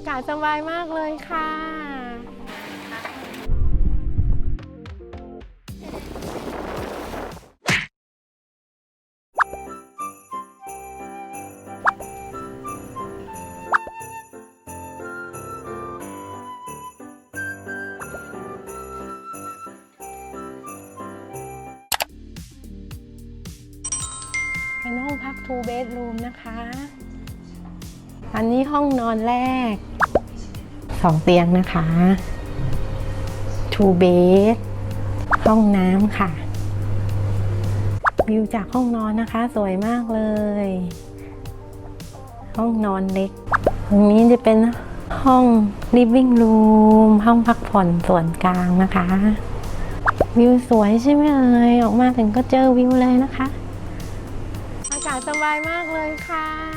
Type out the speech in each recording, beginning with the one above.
ากาศสบายมากเลยค่ะ เป็นห้องพัก two bedroom นะคะ อันนี้ห้องนอนแรกสองเตียงนะคะ two bed ห้องน้ำค่ะ วิวจากห้องนอนนะคะ สวยมากเลย ห้องนอนเล็ก ตรงนี้จะเป็นห้อง living room ห้องพักผ่อนส่วนกลางนะคะ วิวสวยใช่ไหมเอ่ยออกมาถึงก็เจอวิวเลยนะคะ อากาศสบายมากเลยค่ะ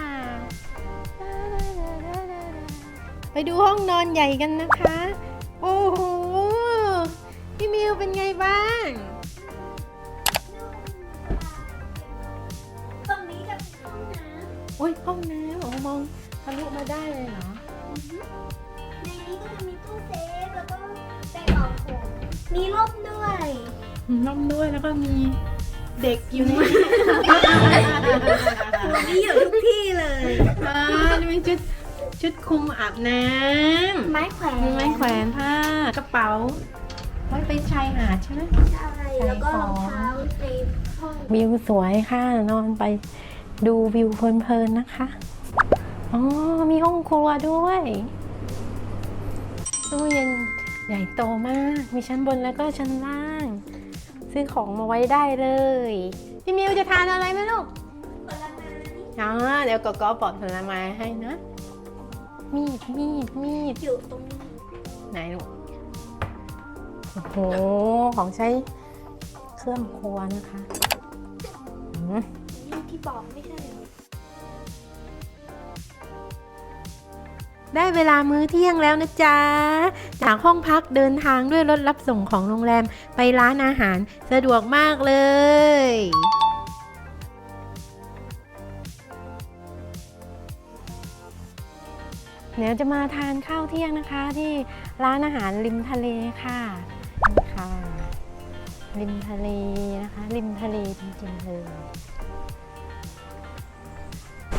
ไปดูห้องนอนใหญ่กันนะคะ โอ้โห พี่มิวเป็นไงบ้าง ตรงนี้จะเป็นห้องน้โอ้ยห้องน้ำโอ้มองทะลุมาได้เลยเหรอำในนี้ก็จะมีตู้เซฟแล้วก็ไปเป่าผม มีร่มด้วย น้อมด้วยแล้วก็มีเด็กอยู่ในมีอยู่ทุกที่เลย อ่านี่เป็นชุด ชุดคลุมอาบน้ำไม้แขวนมีไม้แขวนผ้ากระเป๋า ไว้ไปชายหาดใช่ไหม ใช่แล้วก็รองเท้าในห้องวิวสวยค่ะนอนไปดูวิวเพลินๆนะคะ อ๋อ มีห้องครัวด้วยตู้เย็นใหญ่โตมาก มีชั้นบนแล้วก็ชั้นล่าง ซื้อของมาไว้ได้เลย พี่มิวจะทานอะไรไหมลูกผลไม้อ๋อเดี๋ยวก็ก็ปอกผลไม้ให้นะ มีด มีด มีด อยู่ตรงนี้ไหนลูก โอ้โห ของใช้เครื่องครัวนะคะอืมนี่ที่บอกไม่ใช่เหรอได้เวลามื้อเที่ยงแล้วนะจ๊ะ จากห้องพักเดินทางด้วยรถรับส่งของโรงแรมไปร้านอาหารสะดวกมากเลย เดี๋ยวจะมาทานข้าวเที่ยงนะคะ ที่ร้านอาหารริมทะเลค่ะนี่ค่ะ ริมทะเลนะคะ ริมทะเลจริงๆเลย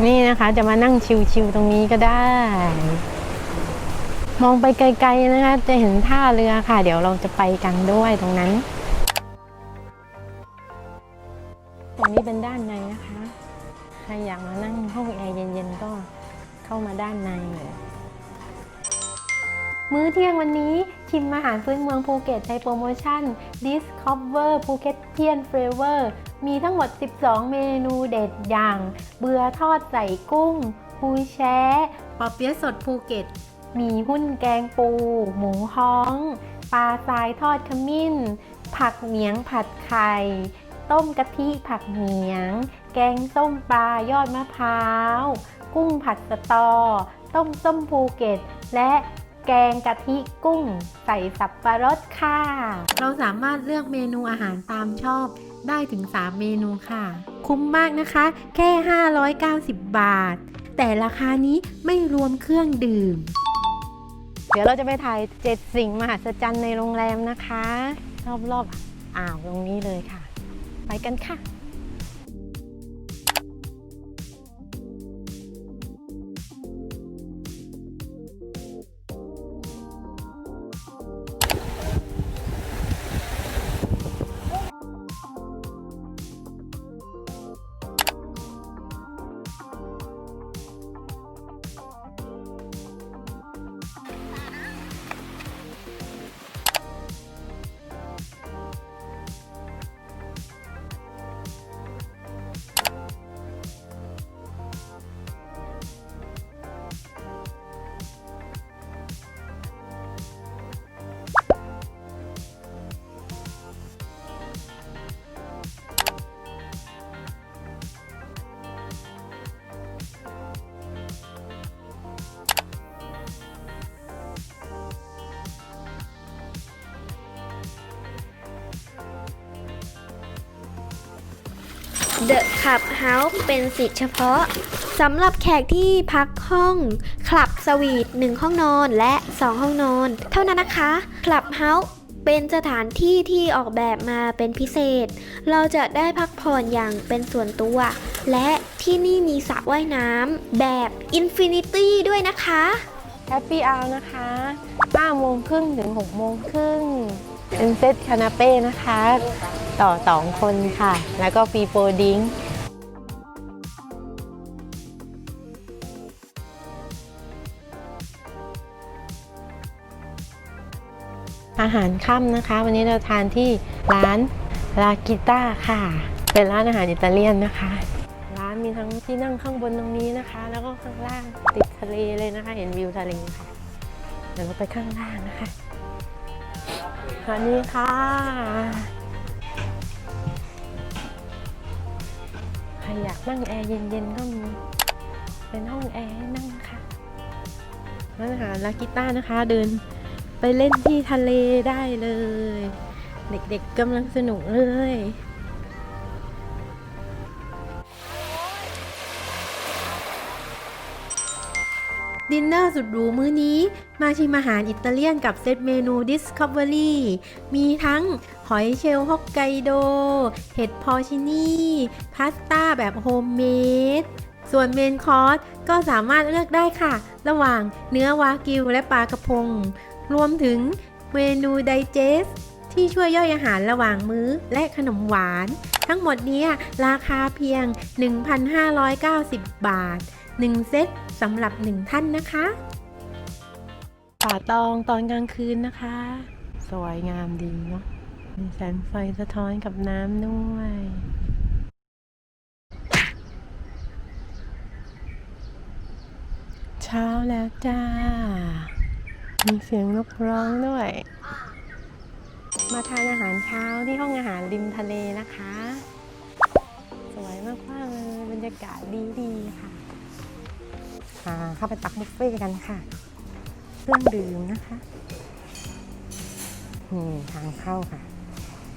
นี่นะคะจะมานั่งชิวๆตรงนี้ก็ได้ มองไปไกลๆนะคะ จะเห็นท่าเรือค่ะ เดี๋ยวเราจะไปกันด้วยตรงนั้น ตรงนี้เป็นด้านในนะคะ ใครอยากมานั่งห้องแอร์เย็นๆก็ เข้ามาด้านใน มื้อเที่ยงวันนี้ชิมอาหารพื้นเมืองภูเก็ตในโปรโมชั่น Discover Phuketian Flavor มีทั้งหมด 12 เมนูเด็ดอย่าง เบือทอดใส่กุ้งปูแช่ปอเปี๊ยะสดภูเก็ต มีหุ้นแกงปู หมูฮ้อง ปลาทรายทอดขมิ้น ผักเหมียงผัดไข่ ต้มกะทิผักเหมียง แกงส้มปลายอดมะพร้าว กุ้งผัดสตอ ต้มส้มภูเก็ต และแกงกะทิกุ้งใส่สับปะรดค่ะ เราสามารถเลือกเมนูอาหารตามชอบได้ถึง 3 เมนูค่ะ คุ้มมากนะคะ แค่ 590 บาท แต่ราคานี้ไม่รวมเครื่องดื่ม เดี๋ยวเราจะไปถ่ายเจ็ดสิ่งมหัศจรรย์ในโรงแรมนะคะ รอบๆอ่าวตรงนี้เลยค่ะ ไปกันค่ะ The Club House เป็นสิทธิ์เฉพาะสำหรับแขกที่พักห้องคลับสวีท1ห้องนอนและ 2 ห้องนอน เท่านั้นนะคะคลับเฮาส์เป็นสถานที่ที่ออกแบบมาเป็นพิเศษ เราจะได้พักผ่อนอย่างเป็นส่วนตัว และที่นี่มีสระว่ายน้ำแบบอินฟินิตี้ด้วยนะคะ แฮปปี้อาร์นะคะ5โมงครึ่งถึง6โมงครึ่ง เป็นเซตคานาเป้นะคะ ต่อ 2 คนค่ะ แล้วก็ฟรีโฟลดิ้งอาหารค่ำนะคะ วันนี้เราทานที่ร้านลากิต้าค่ะ เป็นร้านอาหารอิตาเลียนนะคะ ร้านมีทั้งที่นั่งข้างบนตรงนี้นะคะ แล้วก็ข้างล่างติดทะเลเลยนะคะ เห็นวิวทะเลค่ะเดี๋ยวเราไปข้างล่างนะคะ สวัสดีค่ะ ใครอยากนั่งแอร์เย็นๆก็มี เป็นห้องแอร์นั่งค่ะร้านอาหารลากิต้านะคะเดินไปเล่นที่ทะเลได้เลย เด็กๆกำลังสนุกเลย ดินเนอร์สุดหรูมื้อนี้ มาชิมอาหารอิตาเลียนกับเซตเมนู Discovery มีทั้งหอยเชลล์ฮอกไกโด เห็ดพอชินีพาสต้าแบบโฮมเมดส่วนเมนคอร์สก็สามารถเลือกได้ค่ะ ระหว่างเนื้อวากิวและปลากระพง รวมถึงเมนูไดเจสที่ช่วยย่อยอาหารระหว่างมื้อและขนมหวาน ทั้งหมดนี้ราคาเพียง 1,590 บาท 1 เซต สำหรับ1ท่านนะคะป่าตองตอนกลางคืนนะคะ สวยงามดีเนาะมีแสงไฟสะท้อนกับน้ำด้วยเช้าแล้วจ้า มีเสียงนกร้องด้วย มาทานอาหารเช้าที่ห้องอาหารริมทะเลนะคะ สวยมากๆเลยบรรยากาศดีๆค่ะ อ่าเข้าไปตักบุฟเฟ่กันค่ะ เครื่องดื่มนะคะนี่ทางเข้าค่ะ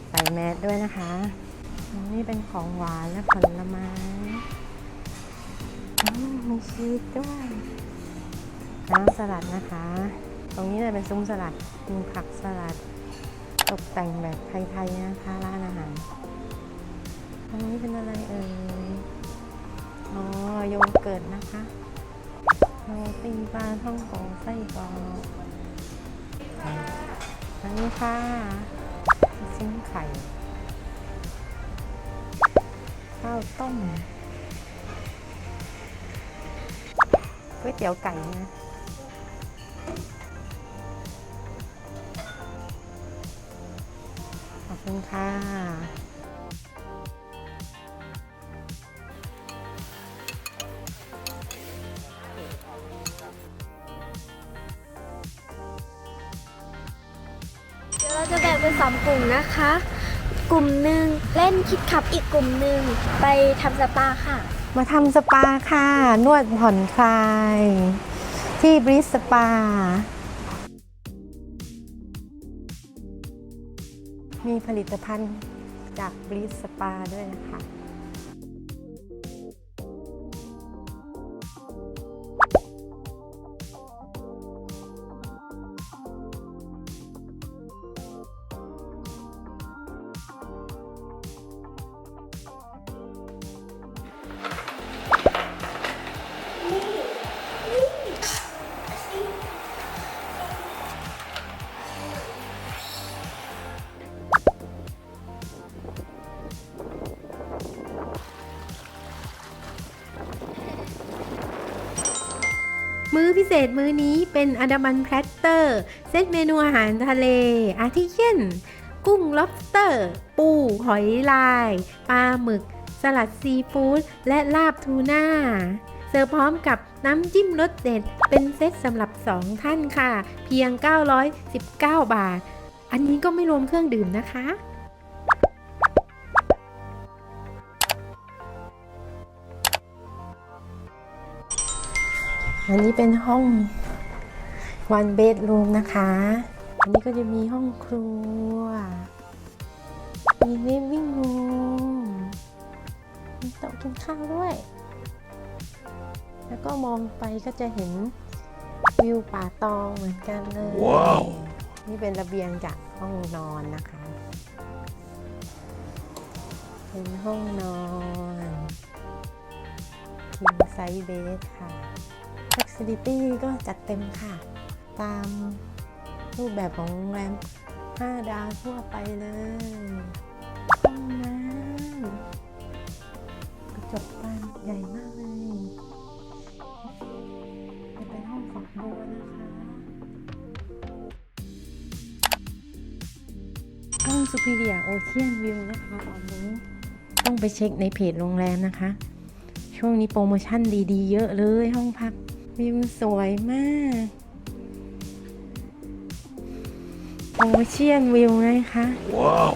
ใส่แมสด้วยนะคะ นี่เป็นของหวานและผลไม้มมีชีสด้วยน้ำสลัดนะคะ ตรงนี้เลยเป็นซุ้มสลัดมีผักสลัด ตกแต่งแบบไทยๆนะคะร้านอาหารตรงนี้เป็นอะไรเอ่ย อ๋อโยเกิร์ตนะคะ โรตีปลาท่องโกไส้กรอกอันนี้ค่ะซุ้มไข่ ข้าวต้มก๋วยเตี๋ยวไก่นะขอบคุณค่ะ จะแบ่งเป็นสองกลุ่มนะคะ กลุ่มหนึ่งเล่นคิดขับอีกกลุ่มหนึ่งไปทำสปาค่ะ มาทำสปาค่ะ นวดผ่อนคลาย ที่บริสสปา มีผลิตภัณฑ์จากบริสสปาด้วยนะคะ เศษมื้อนี้เป็นอันดามันแพลตเตอร์ เซตเมนูอาหารทะเล อาทิเช่น กุ้ง lobster ปู หอยลาย ปลาหมึก สลัดซีฟู้ด และลาบทูน่า เสิร์ฟพร้อมกับน้ำจิ้มรสเด็ด เป็นเซตสำหรับ 2 ท่านค่ะ เพียง 919 บาท อันนี้ก็ไม่รวมเครื่องดื่มนะคะ อันนี้เป็นห้อง one bedroom นะคะ อันนี้ก็จะมีห้องครัว มี living room มีโต๊ะกินข้าวด้วย แล้วก็มองไปก็จะเห็นวิวป่าตองเหมือนกันเลย ว้าว นี่เป็นระเบียงจากห้องนอนนะคะ เป็นห้องนอน king size bed ค่ะ facility ก็จัดเต็มค่ะ ตามรูปแบบของโรงแรม 5 ดาวทั่วไปเลยห้องน้ำกระจกบานใหญ่มากเลยจะเป็นห้องฝักบัวนะคะ ห้อง Superior Ocean View นะคะตอนนี้ต้องไปเช็คในเพจโรงแรมนะคะ ช่วงนี้โปรโมชั่นดีๆ เยอะเลยห้องพัก วิวสวยมาก โอเชียนวิวนะคะ ว้าว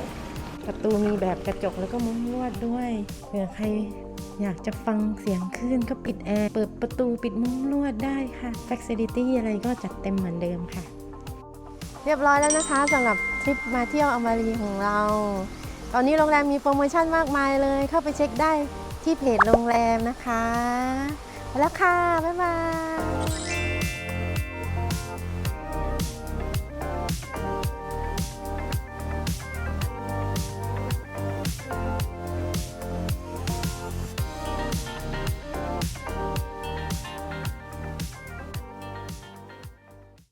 ประตูมีแบบกระจกแล้วก็มุ้งลวดด้วยเผื่อใครอยากจะฟังเสียงคลื่นก็ปิดแอร์ เปิดประตูปิดมุ้งลวดได้ค่ะ Facility อะไรก็จัดเต็มเหมือนเดิมค่ะ เรียบร้อยแล้วนะคะสำหรับทริปมาเที่ยวอมารีของเรา ตอนนี้โรงแรมมีโปรโมชั่นมากมายเลย เข้าไปเช็คได้ที่เพจโรงแรมนะคะไป แล้วค่ะ บ๊ายบาย